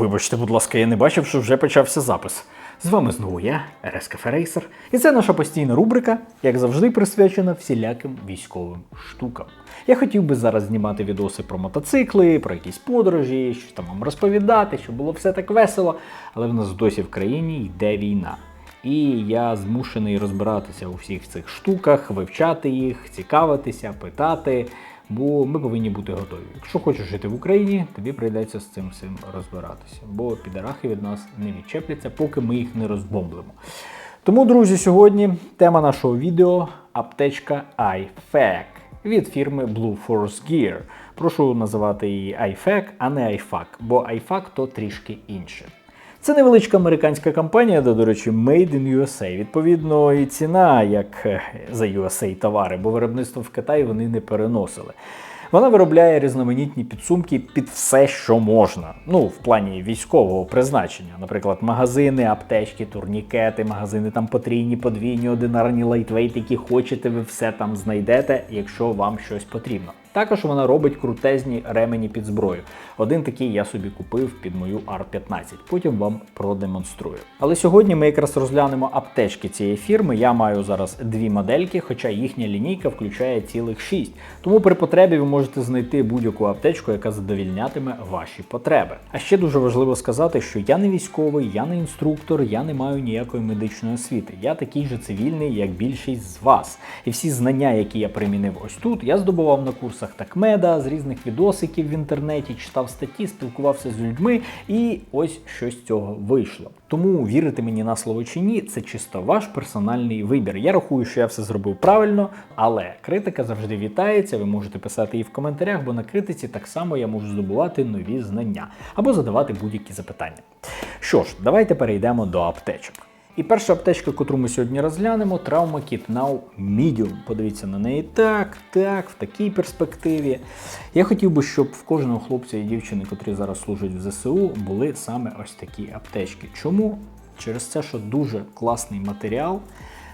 Вибачте, будь ласка, я не бачив, що вже почався запис. З вами знову я, РСКФ Рейсер, і це наша постійна рубрика, як завжди, присвячена всіляким військовим штукам. Я хотів би зараз знімати відоси про мотоцикли, про якісь подорожі, що там вам розповідати, щоб було все так весело, але в нас досі в країні йде війна. І я змушений розбиратися у всіх цих штуках, вивчати їх, цікавитися, питати. Бо ми повинні бути готові. Якщо хочеш жити в Україні, тобі прийдеться з цим всім розбиратися. Бо підарахи від нас не відчепляться, поки ми їх не розбомблимо. Тому, друзі, сьогодні тема нашого відео аптечка iFac від фірми Blue Force Gear. Прошу називати її iFac, а не iFac, бо iFac то трішки інше. Це невеличка американська компанія, де, до речі, Made in USA. Відповідно, і ціна, як е, за USA товари, бо виробництво в Китаї вони не переносили. Вона виробляє різноманітні підсумки під все, що можна. Ну, в плані військового призначення. Наприклад, магазини, аптечки, турнікети, магазини там потрійні, подвійні, одинарні, лайтвейт, які хочете, ви все там знайдете, якщо вам щось потрібно. Також вона робить крутезні ремені під зброю. Один такий я собі купив під мою R15. Потім вам продемонструю. Але сьогодні ми якраз розглянемо аптечки цієї фірми. Я маю зараз дві модельки, хоча їхня лінійка включає цілих шість. Тому при потребі ви можете знайти будь-яку аптечку, яка задовільнятиме ваші потреби. А ще дуже важливо сказати, що я не військовий, я не інструктор, я не маю ніякої медичної освіти. Я такий же цивільний, як більшість з вас. І всі знання, які я примінив ось тут, я здобував на курсах Такмеда, з різних відосиків в інтернеті, читав статті, спілкувався з людьми, і ось що з цього вийшло. Тому вірити мені на слово чи ні, це чисто ваш персональний вибір. Я рахую, що я все зробив правильно, але критика завжди вітається. Ви можете писати її в коментарях, бо на критиці так само я можу здобувати нові знання або задавати будь-які запитання. Що ж, давайте перейдемо до аптечок. І перша аптечка, яку ми сьогодні розглянемо, Trauma Kit Now Medium. Подивіться на неї так, так, в такій перспективі. Я хотів би, щоб в кожного хлопця і дівчини, котрі зараз служать в ЗСУ, були саме ось такі аптечки. Чому? Через те, що дуже класний матеріал,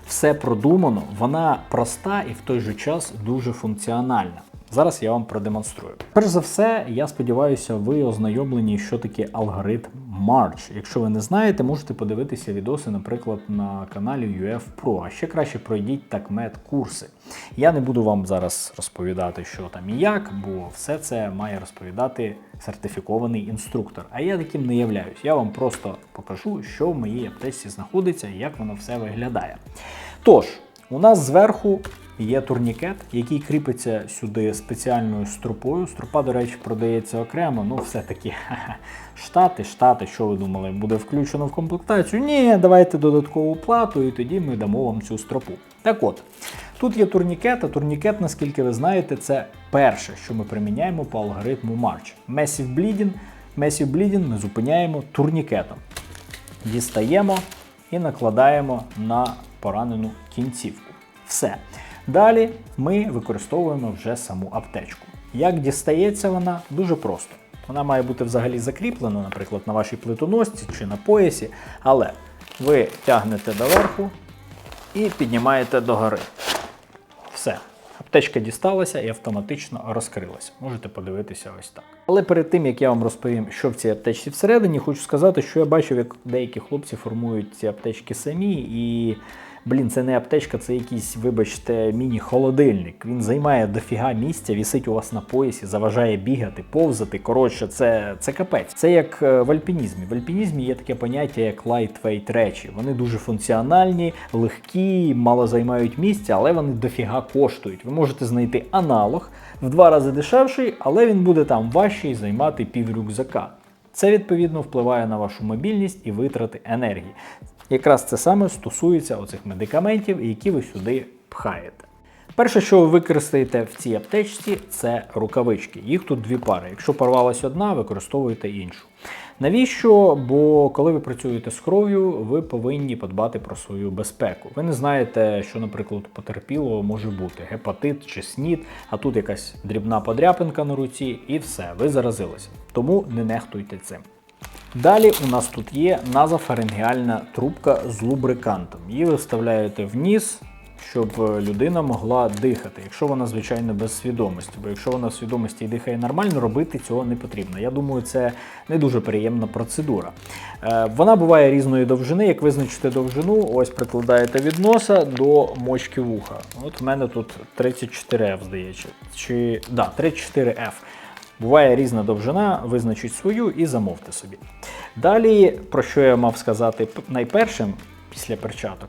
все продумано, вона проста і в той же час дуже функціональна. Зараз я вам продемонструю. Перш за все, я сподіваюся, ви ознайомлені, що таке алгоритм March. Якщо ви не знаєте, можете подивитися відоси, наприклад, на каналі UF Pro. А ще краще пройдіть такмет курси. Я не буду вам зараз розповідати, що там і як, бо все це має розповідати сертифікований інструктор. А я таким не являюсь. Я вам просто покажу, що в моїй аптечці знаходиться і як воно все виглядає. Тож, у нас зверху є турнікет, який кріпиться сюди спеціальною струпою. Струпа, до речі, продається окремо. Ну, все-таки штати, штати, що ви думали, буде включено в комплектацію? Ні, давайте додаткову плату, і тоді ми дамо вам цю стропу. Так от, тут є турнікет, а турнікет, наскільки ви знаєте, це перше, що ми приміняємо по алгоритму March. Massive Bleeding, Massive Bleeding ми зупиняємо турнікетом. Дістаємо і накладаємо на поранену кінцівку. Все. Далі ми використовуємо вже саму аптечку. Як дістається вона? Дуже просто. Вона має бути взагалі закріплена, наприклад, на вашій плитоносці чи на поясі, але ви тягнете доверху і піднімаєте догори. Все. Аптечка дісталася і автоматично розкрилася. Можете подивитися ось так. Але перед тим як я вам розповім, що в цій аптечці всередині, хочу сказати, що я бачив, як деякі хлопці формують ці аптечки самі і. Блін, це не аптечка, це якийсь, вибачте, міні-холодильник. Він займає дофіга місця, вісить у вас на поясі, заважає бігати, повзати. Коротше, це це капець. Це як е, в альпінізмі. В альпінізмі є таке поняття, як lightweight речі. Вони дуже функціональні, легкі, мало займають місця, але вони дофіга коштують. Ви можете знайти аналог в два рази дешевший, але він буде там важчий займати пів рюкзака. Це відповідно впливає на вашу мобільність і витрати енергії. Якраз це саме стосується оцих медикаментів, які ви сюди пхаєте. Перше, що ви використаєте в цій аптечці, це рукавички. Їх тут дві пари. Якщо порвалась одна, використовуйте іншу. Навіщо? Бо коли ви працюєте з кров'ю, ви повинні подбати про свою безпеку. Ви не знаєте, що, наприклад, потерпілого може бути гепатит чи снід, а тут якась дрібна подряпинка на руці, і все, ви заразилися. Тому не нехтуйте цим. Далі у нас тут є назофарингеальна трубка з лубрикантом. Її ви вставляєте в ніс, щоб е, людина могла дихати, якщо вона, звичайно, без свідомості. Бо якщо вона в свідомості і дихає нормально, робити цього не потрібно. Я думаю, це не дуже приємна процедура. Е, Вона буває різної довжини. Як визначити довжину, ось прикладаєте від носа до мочки вуха. От в мене тут 34F, здається. Чи да, 34F. Буває різна довжина, визначіть свою і замовте собі. Далі, про що я мав сказати найпершим після перчаток,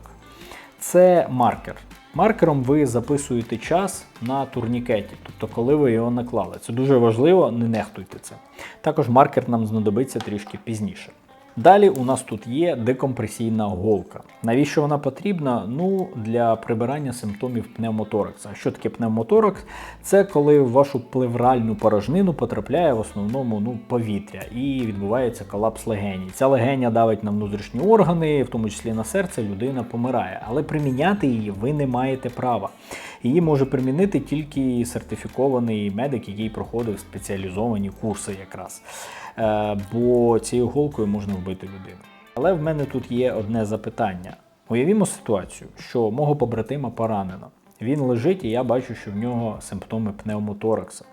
це маркер. Маркером ви записуєте час на турнікеті, тобто коли ви його наклали. Це дуже важливо, не нехтуйте це. Також маркер нам знадобиться трішки пізніше. Далі у нас тут є декомпресійна голка. Навіщо вона потрібна? Ну, для прибирання симптомів пневмоторакса. Що таке пневмоторакс? Це коли в вашу плевральну порожнину потрапляє в основному ну, повітря і відбувається колапс легеній. Ця легеня давить на внутрішні органи, в тому числі на серце, людина помирає. Але приміняти її ви не маєте права. Її може примінити тільки сертифікований медик, який проходив спеціалізовані курси якраз. Е, бо цією голкою можна вбити людину. Але в мене тут є одне запитання. Уявімо ситуацію, що мого побратима поранено. Він лежить, і я бачу, що в нього симптоми пневмоторакса.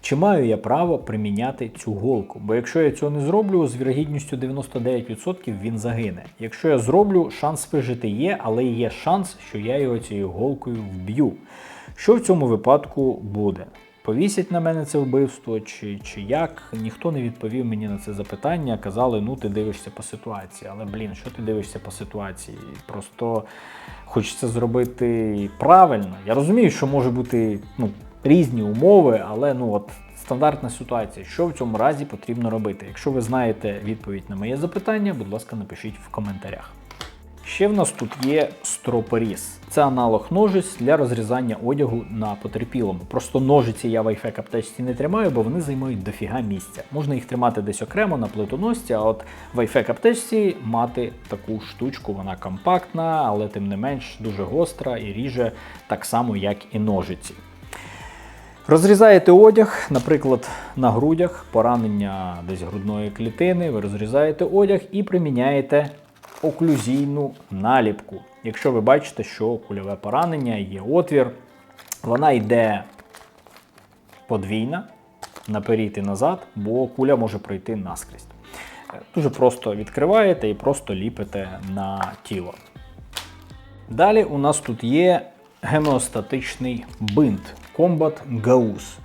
Чи маю я право приміняти цю голку? Бо якщо я цього не зроблю, з вірогідністю 99% він загине. Якщо я зроблю, шанс вижити є, але є шанс, що я його цією голкою вб'ю. Що в цьому випадку буде? Повісять на мене це вбивство, чи, чи як? Ніхто не відповів мені на це запитання. Казали, ну ти дивишся по ситуації. Але блін, що ти дивишся по ситуації? Просто хочеться зробити правильно. Я розумію, що може бути ну, різні умови, але ну от стандартна ситуація. Що в цьому разі потрібно робити? Якщо ви знаєте відповідь на моє запитання, будь ласка, напишіть в коментарях. Ще в нас тут є стропоріз. Це аналог ножиць для розрізання одягу на потерпілому. Просто ножиці я в iFac аптечці не тримаю, бо вони займають дофіга місця. Можна їх тримати десь окремо на плитоносці, а от в iFac аптечці мати таку штучку, вона компактна, але тим не менш дуже гостра і ріже так само, як і ножиці. Розрізаєте одяг, наприклад, на грудях, поранення десь грудної клітини, ви розрізаєте одяг і приміняєте оклюзійну наліпку. Якщо ви бачите, що кульове поранення є отвір, вона йде подвійна, наперед і назад, бо куля може пройти наскрізь. Е, Дуже просто відкриваєте і просто ліпите на тіло. Далі у нас тут є гемеостатичний бинт Combat Gauss.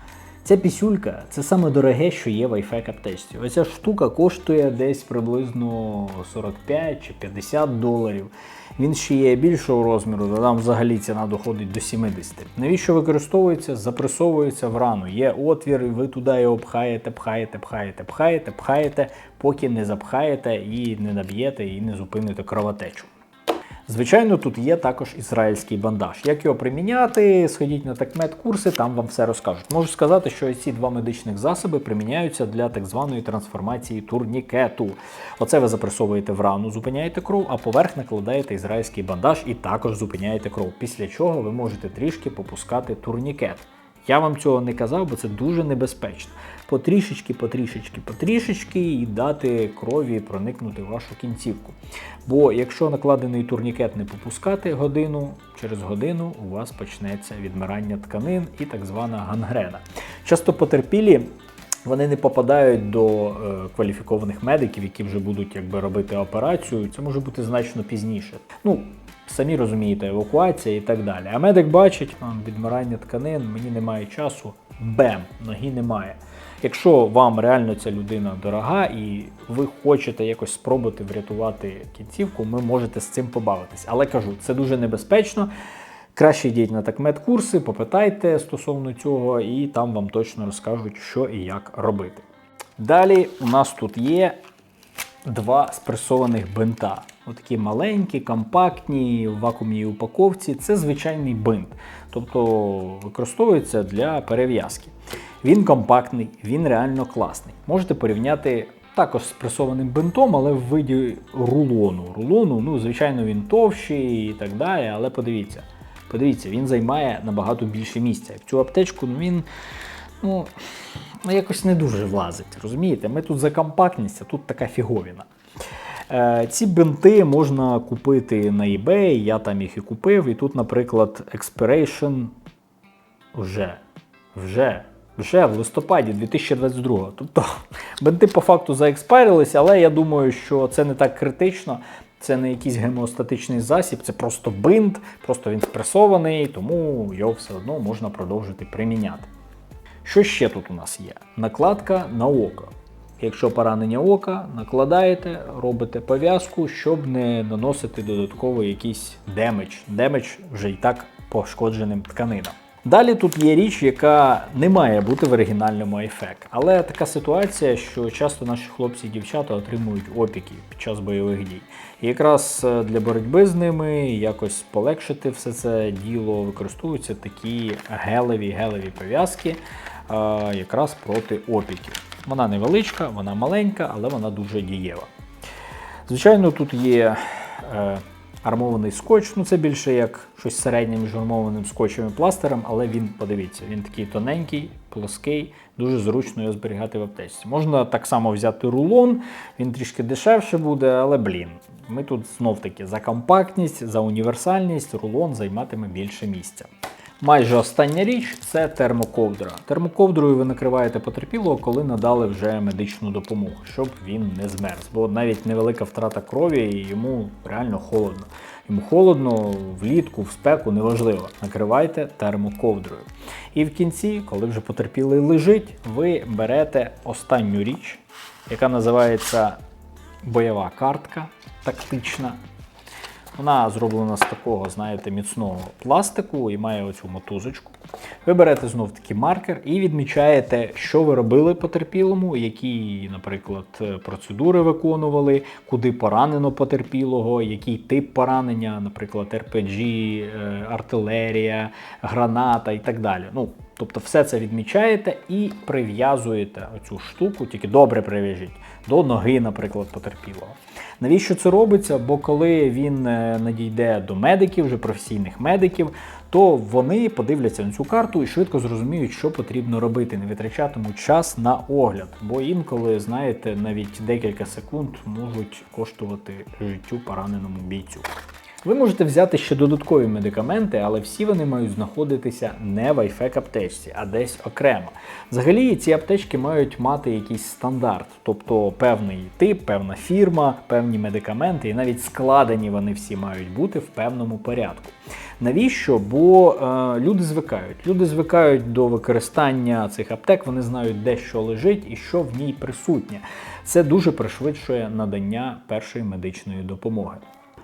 Ця пісюлька це саме дороге, що є в iFac аптечці. Оця штука коштує десь приблизно 45 чи 50 доларів. Він ще є більшого розміру, то там взагалі ціна доходить до 70. Навіщо використовується? Запресовується в рану. Є отвір, ви туди його пхаєте, пхаєте, пхаєте, пхаєте, пхаєте, поки не запхаєте і не наб'єте, і не зупините кровотечу. Звичайно, тут є також ізраїльський бандаж. Як його приміняти, сходіть на такмет курси, там вам все розкажуть. Можу сказати, що ці два медичних засоби приміняються для так званої трансформації турнікету. Оце ви запресовуєте в рану, зупиняєте кров, а поверх накладаєте ізраїльський бандаж і також зупиняєте кров. Після чого ви можете трішки попускати турнікет. Я вам цього не казав, бо це дуже небезпечно. Потрішечки, потрішечки, потрішечки і дати крові проникнути в вашу кінцівку. Бо якщо накладений турнікет не попускати годину, через годину у вас почнеться відмирання тканин і так звана гангрена. Часто потерпілі. Вони не попадають до е, кваліфікованих медиків, які вже будуть якби робити операцію. Це може бути значно пізніше. Ну, самі розумієте, евакуація і так далі. А медик бачить, відмирання тканин, мені немає часу, бем, ноги немає. Якщо вам реально ця людина дорога і ви хочете якось спробувати врятувати кінцівку, ви можете з цим побавитись. Але кажу, це дуже небезпечно. Краще йдіть на такмет курси, попитайте стосовно цього, і там вам точно розкажуть, що і як робити. Далі у нас тут є два спресованих бинта. Отакі маленькі, компактні, в вакуумній упаковці. Це звичайний бинт, тобто використовується для перев'язки. Він компактний, він реально класний. Можете порівняти також з пресованим бинтом, але в виді рулону. Рулону, ну, звичайно, він товщий і так далі, але подивіться. Подивіться, він займає набагато більше місця. В цю аптечку ну, він ну, ну, якось не дуже влазить. Розумієте? Ми тут за компактність, а тут така фіговіна. Е, ці бинти можна купити на eBay, я там їх і купив. І тут, наприклад, Expiration вже, вже, вже в листопаді 2022. Тобто бинти по факту заекспайрилися, але я думаю, що це не так критично. Це не якийсь гемеостатичний засіб, це просто бинт, просто він спресований, тому його все одно можна продовжити приміняти. Що ще тут у нас є? Накладка на око. Якщо поранення ока, накладаєте, робите пов'язку, щоб не наносити додатково якийсь демедж. Демедж вже і так пошкодженим тканинам. Далі тут є річ, яка не має бути в оригінальному ефект. Але така ситуація, що часто наші хлопці і дівчата отримують опіки під час бойових дій. І якраз е, для боротьби з ними якось полегшити все це діло використовуються такі гелеві гелеві пов'язки, е, якраз проти опіків. Вона невеличка, вона маленька, але вона дуже дієва. Звичайно, тут є е, армований скотч, ну це більше як щось середнє між армованим скотчем і пластером, але він, подивіться, він такий тоненький, плоский, дуже зручно його зберігати в аптечці. Можна так само взяти рулон, він трішки дешевше буде, але блін. Ми тут знов таки за компактність, за універсальність, рулон займатиме більше місця. Майже остання річ це термоковдра. Термоковдрою ви накриваєте потерпілого, коли надали вже медичну допомогу, щоб він не змерз. Бо навіть невелика втрата крові і йому реально холодно. Йому холодно, влітку, в спеку, неважливо. Накривайте термоковдрою. І в кінці, коли вже потерпілий лежить, ви берете останню річ, яка називається бойова картка тактична. Вона зроблена з такого, знаєте, міцного пластику і має оцю мотузочку. Ви берете знов таки маркер і відмічаєте, що ви робили потерпілому, які, наприклад, процедури виконували, куди поранено потерпілого, який тип поранення, наприклад, РПГ, е, артилерія, граната і так далі. Ну, Тобто все це відмічаєте і прив'язуєте оцю штуку, тільки добре прив'яжіть, до ноги, наприклад, потерпілого. Навіщо це робиться? Бо коли він е, надійде до медиків, вже професійних медиків, то вони подивляться на цю карту і швидко зрозуміють, що потрібно робити, не витрачатимуть час на огляд. Бо інколи, знаєте, навіть декілька секунд можуть коштувати життю пораненому бійцю. Ви можете взяти ще додаткові медикаменти, але всі вони мають знаходитися не в айфек аптечці, а десь окремо. Взагалі, ці аптечки мають мати якийсь стандарт, тобто певний тип, певна фірма, певні медикаменти, і навіть складені вони всі мають бути в певному порядку. Навіщо? Бо е, люди звикають. Люди звикають до використання цих аптек, вони знають, де що лежить і що в ній присутнє. Це дуже пришвидшує надання першої медичної допомоги.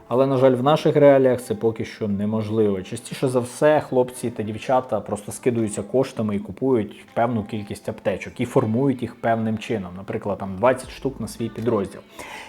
Але, на жаль, в наших реаліях це поки що неможливо. Частіше за все, хлопці та дівчата просто скидуються коштами і купують певну кількість аптечок і формують їх певним чином, наприклад, там 20 штук на свій підрозділ.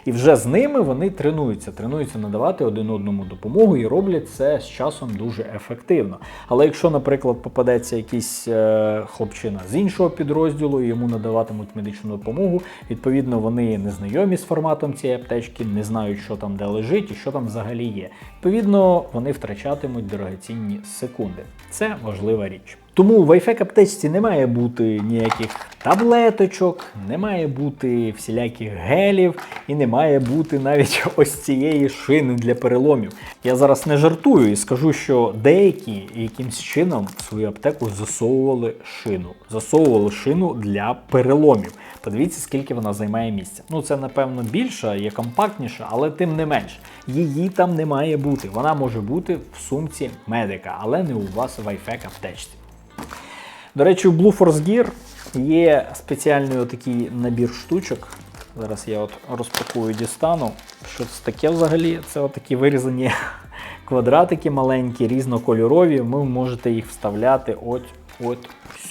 І вже з ними вони тренуються, тренуються надавати один одному допомогу і роблять це з часом дуже ефективно. Але якщо, наприклад, попадеться якийсь е, хлопчина з іншого підрозділу і йому надаватимуть медичну допомогу, відповідно, вони не знайомі з форматом цієї аптечки, не знають, що там де лежить і що там взагалі є. Відповідно, вони втрачатимуть дорогоцінні секунди. Це важлива річ. Тому в iFac аптечці не має бути ніяких таблеточок, не має бути всіляких гелів і не має бути навіть ось цієї шини для переломів. Я зараз не жартую і скажу, що деякі якимсь чином в свою аптеку засовували шину. Засовували шину для переломів. Подивіться, скільки вона займає місця. Ну, це, напевно, більша, є компактніша, але тим не менш, її там не має бути. Вона може бути в сумці медика, але не у вас в iFac аптечці. До речі, у Blue Force Gear є спеціальний отакий набір штучок. Зараз я от розпакую дістану. Що це таке взагалі? Це отакі вирізані квадратики маленькі, різнокольорові. Ви можете їх вставляти от, от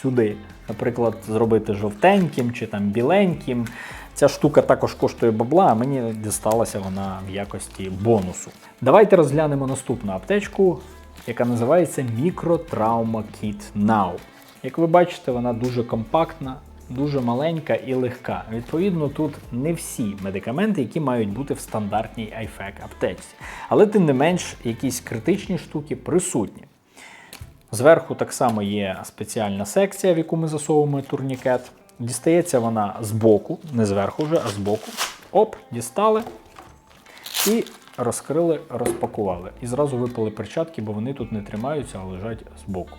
сюди. Наприклад, зробити жовтеньким чи там біленьким. Ця штука також коштує бабла, а мені дісталася вона в якості бонусу. Давайте розглянемо наступну аптечку, яка називається Micro Trauma Kit Now. Як ви бачите, вона дуже компактна, дуже маленька і легка. Відповідно, тут не всі медикаменти, які мають бути в стандартній iFac аптечці. Але тим не менш, якісь критичні штуки присутні. Зверху так само є спеціальна секція, в яку ми засовуємо турнікет. Дістається вона з боку, не зверху вже, а з боку. Оп, дістали. І розкрили, розпакували. І зразу випали перчатки, бо вони тут не тримаються, а лежать збоку.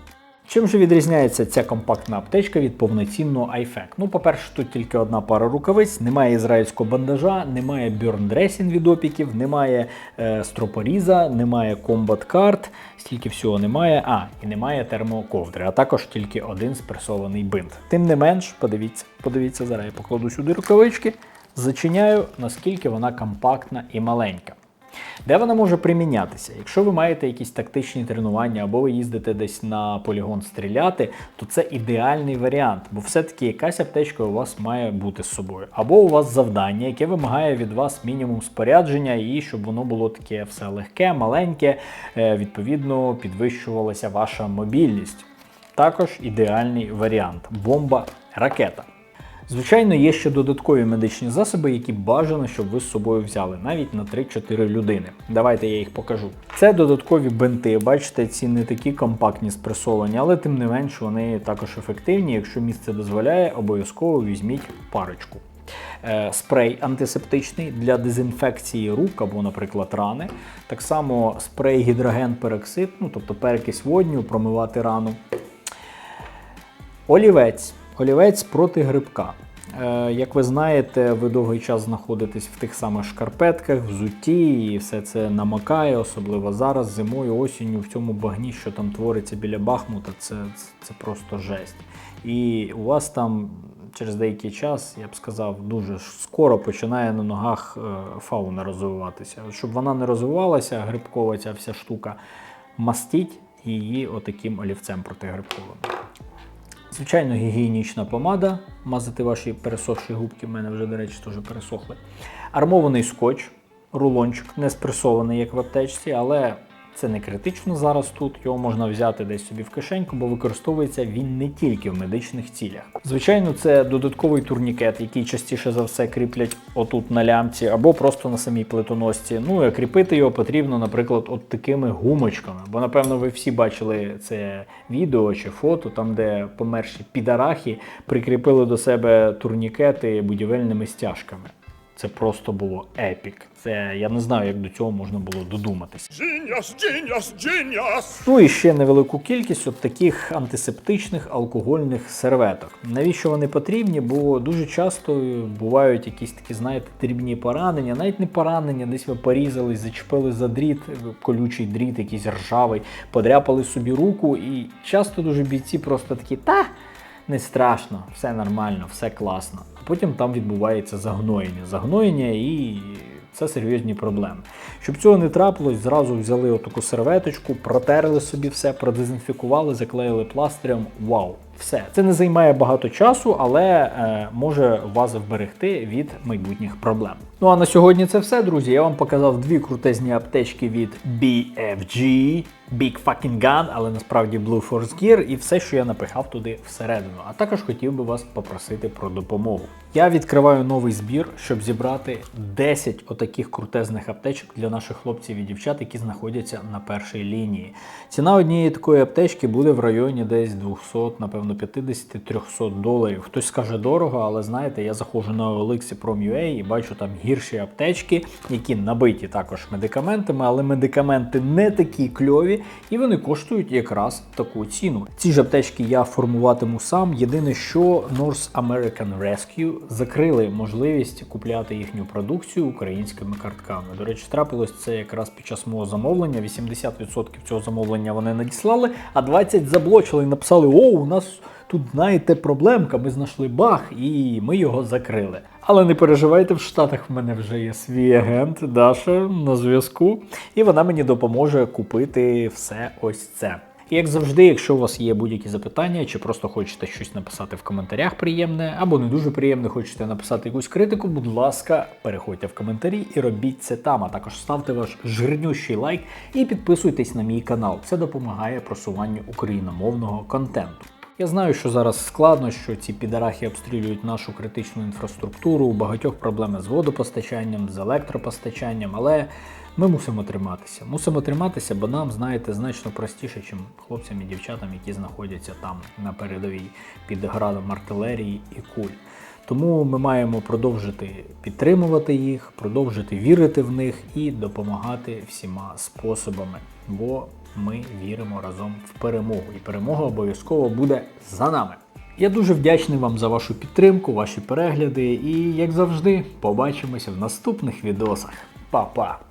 Чим же відрізняється ця компактна аптечка від повноцінного iFac? Ну, по-перше, тут тільки одна пара рукавиць, немає ізраїльського бандажа, немає бьорндресін від опіків, немає е, стропоріза, немає комбат карт, стільки всього немає. А, і немає термоковдри, а також тільки один спресований бинт. Тим не менш, подивіться, подивіться, зараз я покладу сюди рукавички, зачиняю, наскільки вона компактна і маленька. Де вона може примінятися? Якщо ви маєте якісь тактичні тренування або ви їздите десь на полігон стріляти, то це ідеальний варіант, бо все-таки якась аптечка у вас має бути з собою. Або у вас завдання, яке вимагає від вас мінімум спорядження, і щоб воно було таке все легке, маленьке, е, відповідно підвищувалася ваша мобільність. Також ідеальний варіант бомба ракета. Звичайно, є ще додаткові медичні засоби, які бажано, щоб ви з собою взяли, навіть на 3-4 людини. Давайте я їх покажу. Це додаткові бинти. Бачите, ці не такі компактні спресовані, але тим не менш вони також ефективні. Якщо місце дозволяє, обов'язково візьміть парочку. Е, Спрей антисептичний для дезінфекції рук або, наприклад, рани. Так само спрей гідроген пероксид, ну тобто перекись водню, промивати рану. Олівець. Олівець проти грибка. Е, як ви знаєте, ви довгий час знаходитесь в тих самих шкарпетках, взутті, і все це намакає, особливо зараз, зимою, осінню, в цьому багні, що там твориться біля Бахмута, це, це просто жесть. І у вас там через деякий час, я б сказав, дуже скоро починає на ногах е, фауна розвиватися. Щоб вона не розвивалася, грибкова ця вся штука, мастіть її отаким олівцем протигрибковим. Звичайно, гігієнічна помада, мазати ваші пересохші губки, в мене вже, до речі, теж пересохли. Армований скотч, рулончик, не спресований, як в аптечці, але це не критично зараз тут. Його можна взяти десь собі в кишеньку, бо використовується він не тільки в медичних цілях. Звичайно, це додатковий турнікет, який частіше за все кріплять отут на лямці, або просто на самій плитоносці. Ну і кріпити його потрібно, наприклад, от такими гумочками. Бо, напевно, ви всі бачили це відео чи фото, там, де померші підарахи прикріпили до себе турнікети будівельними стяжками. Це просто було епік. Це я не знаю, як до цього можна було додуматися. Genius, genius, genius! Ну і ще невелику кількість от таких антисептичних алкогольних серветок. Навіщо вони потрібні? Бо дуже часто бувають якісь такі, знаєте, дрібні поранення, навіть не поранення, десь ви порізались, зачепили за дріт, колючий дріт, якийсь ржавий, подряпали собі руку, і часто дуже бійці просто такі, та не страшно, все нормально, все класно. А потім там відбувається загноєння. Загноєння і це серйозні проблеми. Щоб цього не трапилось, зразу взяли отаку серветочку, протерли собі все, продезінфікували, заклеїли пластирем. Вау! Все. Це не займає багато часу, але е, може вас вберегти від майбутніх проблем. Ну а на сьогодні це все, друзі. Я вам показав дві крутезні аптечки від BFG, Big Fucking Gun, але насправді Blue Force Gear і все, що я напихав туди всередину. А також хотів би вас попросити про допомогу. Я відкриваю новий збір, щоб зібрати 10 отаких крутезних аптечок для наших хлопців і дівчат, які знаходяться на першій лінії. Ціна однієї такої аптечки буде в районі десь 200, напевно, 50-300 доларів. Хтось скаже дорого, але знаєте, я заходжу на OLX Prom.ua і бачу там гірші аптечки, які набиті також медикаментами, але медикаменти не такі кльові, і вони коштують якраз таку ціну. Ці ж аптечки я формуватиму сам. Єдине, що North American Rescue закрили можливість купляти їхню продукцію українськими картками. До речі, трапилось це якраз під час мого замовлення. 80% цього замовлення вони надіслали, а 20% заблочили і написали: О, у нас тут, знаєте, проблемка, ми знайшли баг і ми його закрили. Але не переживайте, в Штатах в мене вже є свій агент Даша на зв'язку, і вона мені допоможе купити все ось це. І як завжди, якщо у вас є будь-які запитання, чи просто хочете щось написати в коментарях приємне, або не дуже приємне, хочете написати якусь критику, будь ласка, переходьте в коментарі і робіть це там. А також ставте ваш жирнющий лайк і підписуйтесь на мій канал. Це допомагає просуванню україномовного контенту. Я знаю, що зараз складно, що ці підарахи обстрілюють нашу критичну інфраструктуру, у багатьох проблеми з водопостачанням, з електропостачанням, але ми мусимо триматися. Мусимо триматися, бо нам, знаєте, значно простіше, ніж хлопцям і дівчатам, які знаходяться там на передовій під градом артилерії і куль. Тому ми маємо продовжити підтримувати їх, продовжити вірити в них і допомагати всіма способами. Бо ми віримо разом в перемогу, і перемога обов'язково буде за нами. Я дуже вдячний вам за вашу підтримку, ваші перегляди, і як завжди, побачимося в наступних відосах. Па-па!